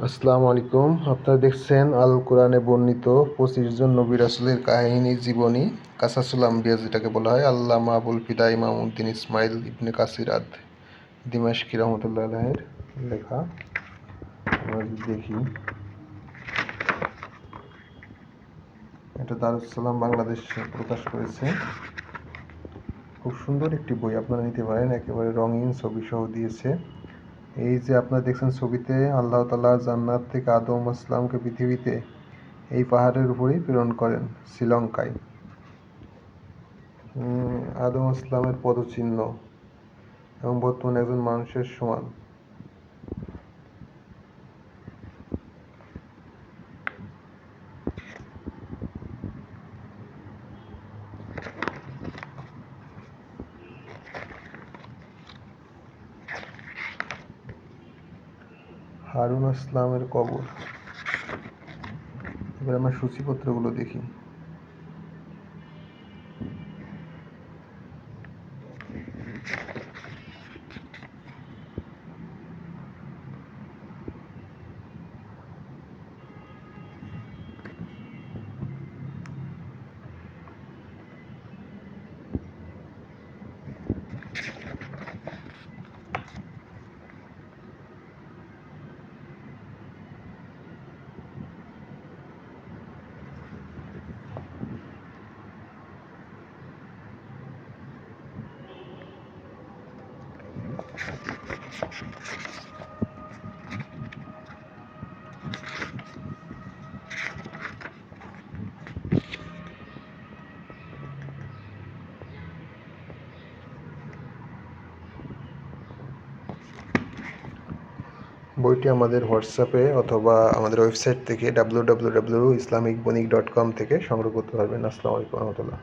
আসসালামু আলাইকুম। আপনারা দেখছেন আল কোরআনে বর্ণিত পঁচিশ জন নবী রাসুলের কাহিনী, জীবনী কাসাসুল আম্বিয়া যেটাকে বলা হয়। আল্লামা আবুল ফিদা ইমাম উদ্দিন ইসমাইল ইবনে কাসির আদ দিমাশকি রহমতুল্লাহ আলাহের লেখা। আমরা দেখি, এটা দারুসালাম বাংলাদেশ প্রকাশ করেছে। খুব সুন্দর একটি বই, আপনারা নিতে পারেন। একেবারে রঙিন ছবি সহ দিয়েছে। এই যে আপনারা দেখছেন ছবিতে, আল্লাহ তালা জান্নাত থেকে আদম আসলামকে পৃথিবীতে এই পাহাড়ের উপরেই প্রেরণ করেন, শ্রীলঙ্কায়। আদম আসলামের পদচিহ্ন এবং বর্তমানে একজন মানুষের সমান। হারুন ইসলামের কবর। এবার আমরা সূচিপত্রগুলো দেখি। বইটি আমাদের হোয়াটসঅ্যাপে অথবা আমাদের ওয়েবসাইট থেকে W W W Islamic Banik dot com থেকে সংগ্রহ করতে পারবেন। আসসালামু আলাইকুম রহমতুল্লাহ।